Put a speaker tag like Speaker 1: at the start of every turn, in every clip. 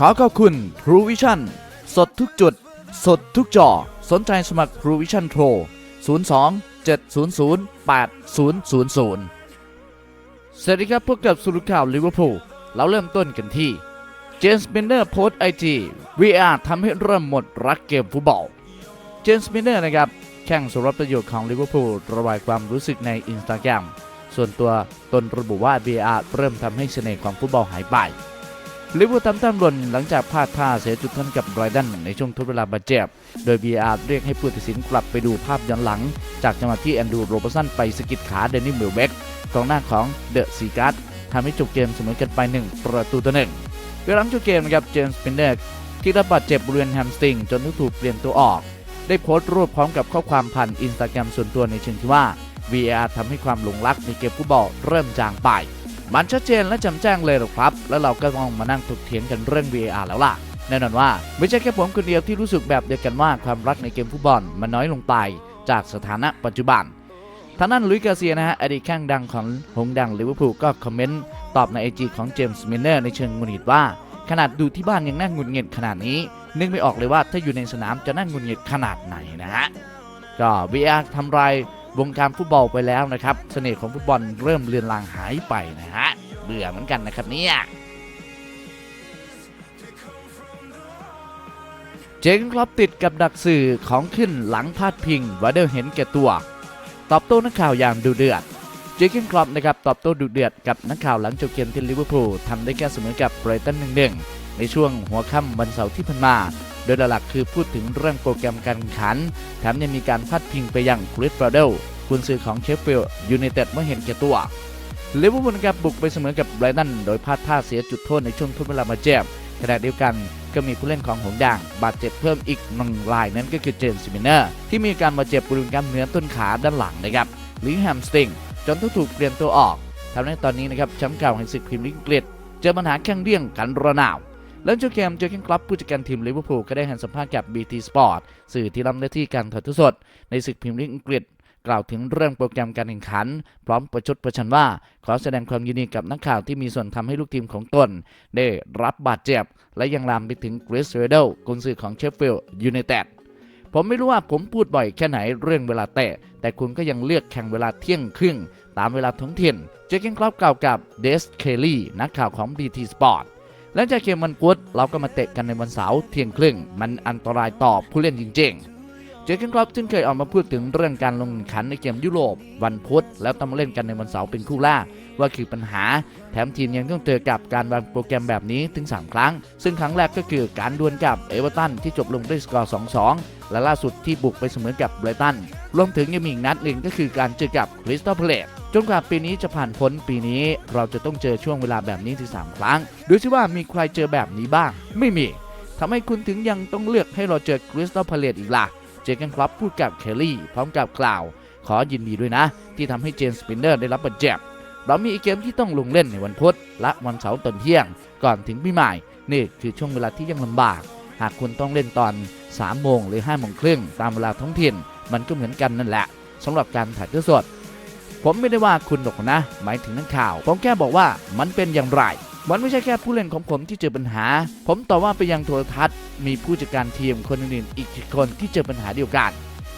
Speaker 1: ขอขอบคุณ True Vision สดทุกจุด สดทุกจอ สนใจสมัคร True Vision โทร02 700 8000 สวัสดีครับพบกับสุรุข่าวลิเวอร์พูลเราเริ่มต้นกันที่เจมส์เบนเนอร์โพสไอจี VR ทำให้เริ่มหมดรักเกมฟุตบอล เจมส์เบนเนอร์นะครับ แข่งสุรประโยชน์ของลิเวอร์พูลระบายความรู้สึกในอินสตาแกรมส่วนตัวตนระบุว่า VR เริ่มทำให้เสน่ห์ของฟุตบอลหายไป ลิเวอร์พูลทำต้านบนหลังจากพลาดท่าเสียจุดโทษกับไรตันในช่วงทดเวลาบาดเจ็บ โดย VR เรียกให้ผู้ตัดสินกลับไปดูภาพย้อนหลัง จากจังหวะที่แอนดรูโรบสันไปสกิดขาเดนนี่มิลเบกกองหน้าของเดอะซีการ์ดทำให้จบเกมเสมอกันไป 1 ประตูต่อหนึ่งโดยหลังจบเกมนะครับเจมส์เปนเดอร์ที่รับบาดเจ็บบริเวณแฮมสตริงจนต้องถูกเปลี่ยนตัวออก ได้โพสต์รูปพร้อมกับข้อความผ่านอินสตาแกรมส่วนตัวในเชิงที่ว่า VR ทำให้ความหลงรักในเกมฟุตบอลเริ่มจางไป มันชัดเจนและจำแจ้งเลยหรอกครับ แล้วเราก็ต้องมานั่งถกเถียงกันเรื่อง VAR แล้วล่ะ แน่นอนว่าไม่ใช่แค่ผมคนเดียวที่รู้สึกแบบเดียวกันว่าความรักในเกมฟุตบอลมันน้อยลงไปจากสถานะปัจจุบันทางนั้นลุยกาเซียนะฮะอดีตข้างดังของหงดังลิเวอร์พูลก็คอมเมนต์ตอบในไอจีของเจมส์มินเนอร์ในเชิงหงุดหงิดว่า ขนาดดูที่บ้านยังนั่งหงุดหงิดขนาดนี้ นึกไม่ออกเลยว่าถ้าอยู่ในสนามจะนั่งหงุดหงิดขนาดไหนนะฮะก็ VR ทำลาย วงการฟุตบอลไปแล้วนะครับ เสน่ห์ของฟุตบอลเริ่มเลือนลางหายไปนะฮะ เบื่อเหมือนกันนะครับเนี่ยเจงครอปติดกับดักสื่อของขึ้นหลังพาดพิงว่าเดอร์เห็นแก่ตัว ตอบโต้นักข่าวอย่างดุเดือดเจคเกนครอปนะครับตอบโต้ดุเดือดกับนักข่าวหลังจบเกมที่ลิเวอร์พูลทำได้แค่เสมอกับไบรตันหนึ่งๆในช่วงหัวค่ำวันเสาร์ที่ผ่านมา โดยหลักๆคือพูดถึงเรื่องโปรแกรมการแข่งขันแถมยังมีการพาดพิงไปยังคริสบราเดลคุณซื้อของเชฟฟิลด์ยูไนเต็ดเมื่อเห็นแก่ตัวลิเวอร์พูลนะครับบุกไปเสมอกับไบรตันโดยพลาดท่าเสียจุดโทษในช่วงทดเวลามาเจ็บขณะเดียวกันก็มีผู้เล่นของหงส์ด่าง บาดเจ็บเพิ่มอีกหนึ่งรายนั่นก็คือเจมส์ซิมิเนอร์ที่มีการบาดเจ็บบริเวณกล้ามเนื้อต้นขาด้านหลังนะครับหรือแฮมสตริงจนต้องถูกเปลี่ยนตัวออกทำให้ตอนนี้นะครับแชมป์เก่าแห่งศึกพรีเมียร์ลีกอังกฤษเจอปัญหาแข่งเดี่ยงกันระนาว หลังจบเกมเจอร์เกนคลับผู้จัดการทีมลิเวอร์พูลก็ได้ให้สัมภาษณ์กับ BT Sport สื่อที่รับหน้าที่การถ่ายทอดสด ในศึกพรีเมียร์ลีกอังกฤษกล่าวถึงเรื่องโปรแกรมการแข่งขัน พร้อมประชดประชันว่า ขอแสดงความยินดีกับนักข่าวที่มีส่วนทำให้ลูกทีมของตน ได้รับบาดเจ็บ และยังลามไปถึงกริสเรเดลกุนซือของเชฟฟิลด์ยูไนเต็ดผมไม่รู้ว่าผมพูดบ่อยแค่ไหนเรื่องเวลาเตะ แต่คุณก็ยังเลือกแข่งเวลาเที่ยงครึ่ง ตามเวลาท้องถิ่นเจคเกนคลับกล่าวกับเดสเคลลี่นักข่าวของ BT Sport หลังจากเกมวันพุธเราก็มาเตะกันในวันเสาร์เที่ยงครึ่ง มันอันตรายต่อผู้เล่นจริงๆ เจคเกนคลับจึงเคยออกมาพูดถึงเรื่องการลงแข่งขันในเกมยุโรปวันพุธแล้วต้องมาเล่นกันในวันเสาร์เป็นคู่แรกว่าคือปัญหา แถมทีมยังต้องเจอกับการวางโปรแกรมแบบนี้ถึง 3 ครั้ง ซึ่งครั้งแรกก็คือการดวลกับเอเวอร์ตันที่จบลงด้วยสกอร์ 2-2 และล่าสุดที่บุกไปเสมอกับไบรตันรวมถึงยังมีอีกนัดหนึ่งก็คือการเจอกับคริสตัลเพลต จนกว่าปีนี้จะผ่านพ้นปีนี้เราจะต้องเจอช่วงเวลาแบบนี้ถึง3ครั้ง ดูสิว่ามีใครเจอแบบนี้บ้าง ไม่มีทำให้คุณถึงยังต้องเลือกให้เราเจอคริสตัลเพลตอีกล่ะ เจอกันครับพูดกับเคลลี่ พร้อมกับกล่าว ขอยินดีด้วยนะ ที่ทำให้เจมส์สปินเนอร์ได้รับบาดเจ็บเรามีอีกเกมที่ต้องลงเล่นในวันพุธและวันเสาร์ตอนเที่ยง ก่อนถึงปีใหม่ นี่คือช่วงเวลาที่ยังลำบาก หากคุณต้องเล่นตอน3โมงหรือ5โมงครึ่งตามเวลาท้องถิ่น มันก็เหมือนกันนั่นแหละสำหรับการถ่ายทอดสด ผมไม่ได้ว่าคุณหรอกนะ หมายถึงนักข่าว ผมแค่บอกว่ามันเป็นอย่างไร มันไม่ใช่แค่ผู้เล่นของผมที่เจอปัญหา ผมต่อว่าไปยังโทรทัศน์ มีผู้จัดการทีมคนอื่นอีกคนที่เจอปัญหาเดียวกัน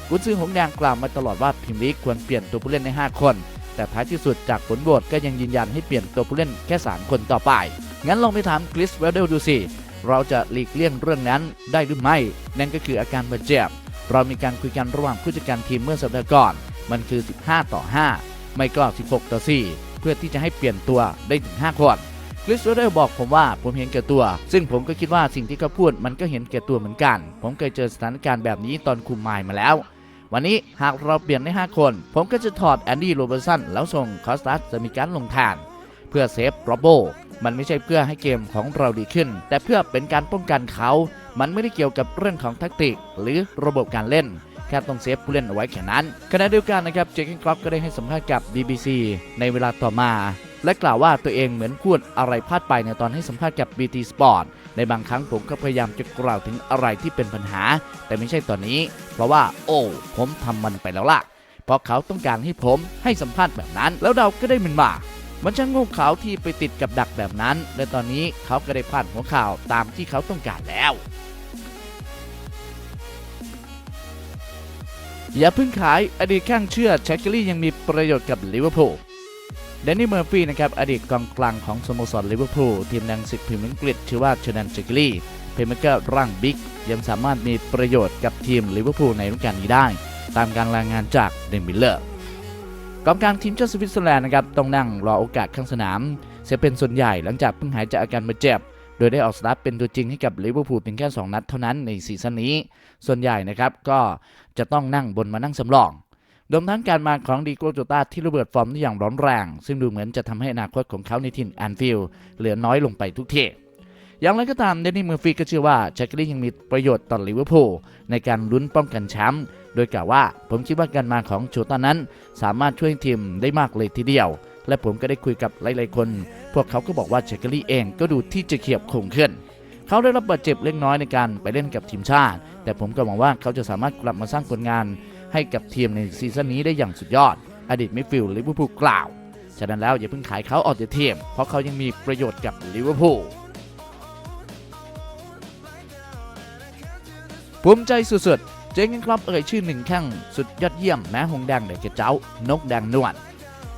Speaker 1: กุนซือหงแดงกล่าวมาตลอดว่าพรีเมียร์ลีกควรเปลี่ยนตัวผู้เล่นใน 5 คน แต่ท้ายที่สุดจากผลโหวตก็ยังยืนยันให้เปลี่ยนตัวผู้เล่นแค่ 3 คนต่อไป งั้นลองไปถามคริสเวลเดลดูสิ เราจะหลีกเลี่ยงเรื่องนั้นได้หรือไม่ นั่นก็คืออาการบาดเจ็บ เรามีการคุยกันระหว่างผู้จัดการทีมเมื่อสัปดาห์ก่อน มันคือ 15 ต่อ 5 ไม่ก็ 16 ต่อ 4 เพื่อที่จะให้เปลี่ยนตัวได้ถึง 5 คนคริสโรเดลบอกผมว่าผมเห็นแก่ตัว ซึ่งผมก็คิดว่าสิ่งที่เขาพูดมันก็เห็นแก่ตัวเหมือนกัน ผมเคยเจอสถานการณ์แบบนี้ตอนคุมไมล์มาแล้ว วันนี้หากเราเปลี่ยนได้ 5 คน ผมก็จะถอดแอนดี้โรเบอร์สันแล้วส่งคอสตัสจะมีการลงทาน เพื่อเซฟโรโบมันไม่ใช่เพื่อให้เกมของเราดีขึ้น แต่เพื่อเป็นการป้องกันเขา มันไม่ได้เกี่ยวกับเรื่องของแทักติก หรือระบบการเล่น แค่ต้องเซฟผู้เล่นเอาไว้แค่นั้นขณะเดียวกันนะครับเจคเกนครอปก็ได้ให้สัมภาษณ์กับ BBC ในเวลาต่อมา และกล่าวว่าตัวเองเหมือนพูดอะไรพลาดไปในตอนให้สัมภาษณ์กับ BT Sport ในบางครั้งผมก็พยายามจะกล่าวถึงอะไรที่เป็นปัญหา แต่ไม่ใช่ตอนนี้ เพราะว่า โอ้ผมทำมันไปแล้วล่ะ เพราะเขาต้องการให้ผมให้สัมภาษณ์แบบนั้น แล้วเราก็ได้มันมามันช่างโง่เขาที่ไปติดกับดักแบบนั้น และตอนนี้เขาก็ได้พลาดหัวข่าวตามที่เขาต้องการแล้ว อย่าเพิ่งขายอดีตข้างเชื่อแชคเกอรี่ยังมีประโยชน์กับลิเวอร์พูลแดนนี่เมอร์ฟี่นะครับอดีตกองกลางของสโมสรลิเวอร์พูลทีมดังศึกพรีเมียร์อังกฤษชื่อว่าเชนันแชคเกอรี่เพลเมเกอร์ร่างบิ๊กยังสามารถมีประโยชน์กับทีมลิเวอร์พูลในฤดูกาลนี้ได้ ตามการรายงานจากเดนมิลเลอร์กองกลางทีมชาติสวิตเซอร์แลนด์นะครับต้องนั่งรอโอกาสข้างสนามเสียเป็นส่วนใหญ่หลังจากเพิ่งหายจากอาการบาดเจ็บ โดยได้ออกสตาร์ทเป็นตัวจริงให้กับลิเวอร์พูลเพียงแค่ 2 นัดเท่านั้นในซีซั่นนี้ ส่วนใหญ่นะครับก็จะต้องนั่งบนมานั่งสำรองรวมทั้งการมาของดีโกโจตาที่ระเบิดฟอร์มได้อย่างร้อนแรง ซึ่งดูเหมือนจะทำให้อนาคตของเขาในถิ่นแอนฟิลด์เหลือน้อยลงไปทุกทีอย่างไรก็ตามเดนนี่เมอร์ฟีก็เชื่อว่าแจ็คเกอรี่ยังมีประโยชน์ต่อลิเวอร์พูลในการลุ้นป้องกันแชมป์โดยกล่าวว่าผมคิดว่าการมาของโจตานั้น สามารถช่วยทีมได้มากเลยทีเดียว และผมก็ได้คุยกับหลายๆคน พวกเขาก็บอกว่าแจ็คเกอรี่เองก็ดูที่จะเขียบคงขึ้นเขาได้รับบาดเจ็บเล็กน้อยในการไปเล่นกับทีมชาติ แต่ผมก็หวังว่าเขาจะสามารถกลับมาสร้างผลงานให้กับทีมในซีซั่นนี้ได้อย่างสุดยอด อดีตมิดฟิลด์ลิเวอร์พูลกล่าว ฉะนั้นแล้วอย่าเพิ่งขายเขาออกจากทีม เพราะเขายังมีประโยชน์กับลิเวอร์พูลภูมิใจสุดๆ เจงเกนคลับเอ่ยชื่อหนึ่งแข้งสุดยอดเยี่ยมแม้หงแดงเด็กเจ้านกแดงนวล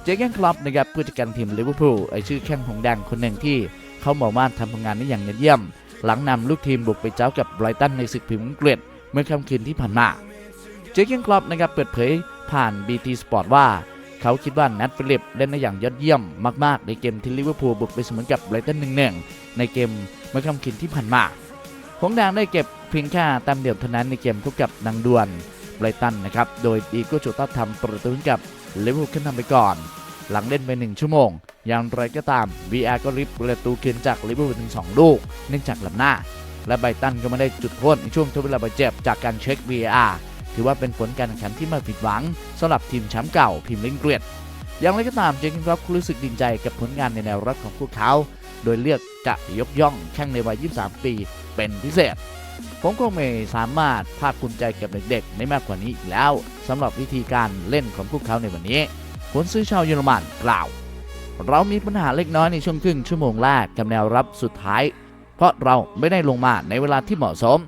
Speaker 1: เจเกนคลับนะครับผู้จัดการทีมลิเวอร์พูลเอ่ยชื่อแข้งหงแดงคนหนึ่งที่เขาบอกว่าทำผลงานได้อย่างยอดเยี่ยม หลังนำลูกทีมบุกไปเจ้ากับไบรตันในศึกพรีเมียร์อังกฤษเมื่อค่ำคืนที่ผ่านมา เจเกนคลับนะครับเปิดเผยผ่าน BT Sport ว่า เขาคิดว่านัทฟิลิปเล่นได้อย่างยอดเยี่ยมมาก ๆ ในเกมที่ลิเวอร์พูลบุกไปเสมอกับไบรตันหนึ่งหนึ่งในเกมเมื่อค่ำคืนที่ผ่านมาหงแดงได้เก็บเพียงแค่แต้มเดียวเท่านั้นในเกมพบกับนางดวนไบรตันนะครับ โดยดีโกโจต้าทำประตูกับ ลิเวอร์พูลขึ้นนำไปก่อน หลังเล่นไป 1 ชั่วโมง อย่างไรก็ตาม VR ก็ริบประตูคืนจากลิเวอร์พูลถึง 2 ลูก เนื่องจากลำหน้า และไบตันก็ไม่ได้จุดโทษในช่วงทดเวลาบาดเจ็บจากการเช็ค VR ถือว่าเป็นผลการแข่งขันที่ไมาผิดหวังสำหรับทีมแชมป์เก่าพิมลิงเกรียดอย่างไรก็ตามเจคินครับรู้สึกดีใจกับผลงานในแนวรับของพวกเขา โดยเลือกจะยกย่องแข้งในวัย 23 ปีเป็นพิเศษ ผมคงไม่สามารถภาคภูมิใจกับเด็กๆได้มากกว่านี้อีกแล้วสำหรับวิธีการเล่นของพวกเขาในวันนี้ผลซื้อชาวเยอรมันกล่าว เรามีปัญหาเล็กน้อยในช่วงครึ่งชั่วโมงแรกกับแนวรับสุดท้าย เพราะเราไม่ได้ลงมาในเวลาที่เหมาะสม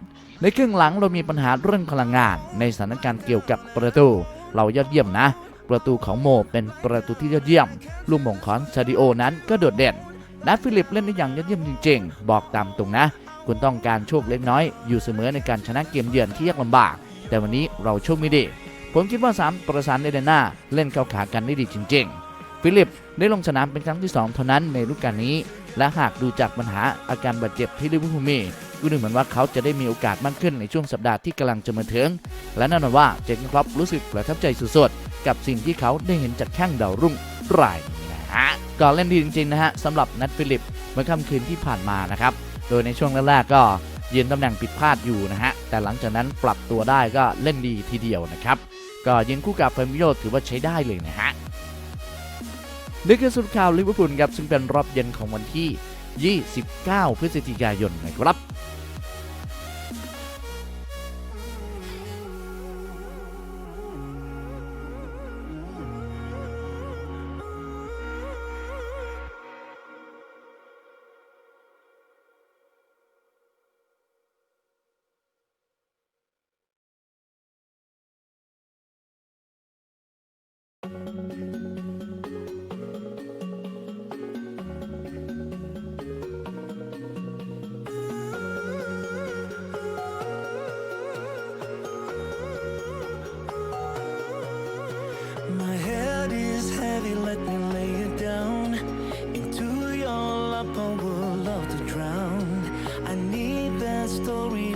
Speaker 1: ในครึ่งหลังเรามีปัญหาเรื่องพลังงาน ในสถานการณ์เกี่ยวกับประตู เรายอดเยี่ยมนะ ประตูของโมเป็นประตูที่ยอดเยี่ยม ลูกหม่งของซาดิโอนั้นก็โดดเด่นนัทฟิลิปเล่นได้อย่างยอดเยี่ยมจริง ๆ บอกตามตรงนะ คุณต้องการโชคเล็กน้อย อยู่เสมอในการชนะเกมเยือนที่ยากลำบาก แต่วันนี้เราโชคไม่ดีผมคิดว่า 3 ประสานเดนนาเล่นเข้าขากันได้ดีจริง ๆ ฟิลิปได้ลงสนามเป็นครั้งที่ 2 เท่านั้นในฤดูกาลนี้ และหากดูจากปัญหาอาการบาดเจ็บที่ลิเวอร์พูลมีก็ดูเหมือนว่าเขาจะได้มีโอกาสมากขึ้นในช่วงสัปดาห์ที่กำลังจะมาถึง และแน่นอนว่าเจคครับรู้สึกประทับใจสุดๆกับสิ่งที่เขาได้เห็นจากแข้งดาวรุ่งรายนะฮะก็เล่นดีจริงๆนะฮะสำหรับนัทฟิลิปเมื่อค่ำคืนที่ผ่านมานะครับ โดยในช่วงแรกๆก็ยืนตำแหน่งผิดพลาดอยู่นะฮะ แต่หลังจากนั้นปรับตัวได้ก็เล่นดีทีเดียวนะครับ ก็ยืนคู่กับเฟมิโยถือว่าใช้ได้เลยนะฮะนี่คือสุดข่าวลิเวอร์พูลครับซึ่งเป็นรอบเย็นของวันที่ 29 พฤศจิกายนนะครับ My
Speaker 2: head is heavy, let me lay it down. Into your lap I would love to drown. I need that story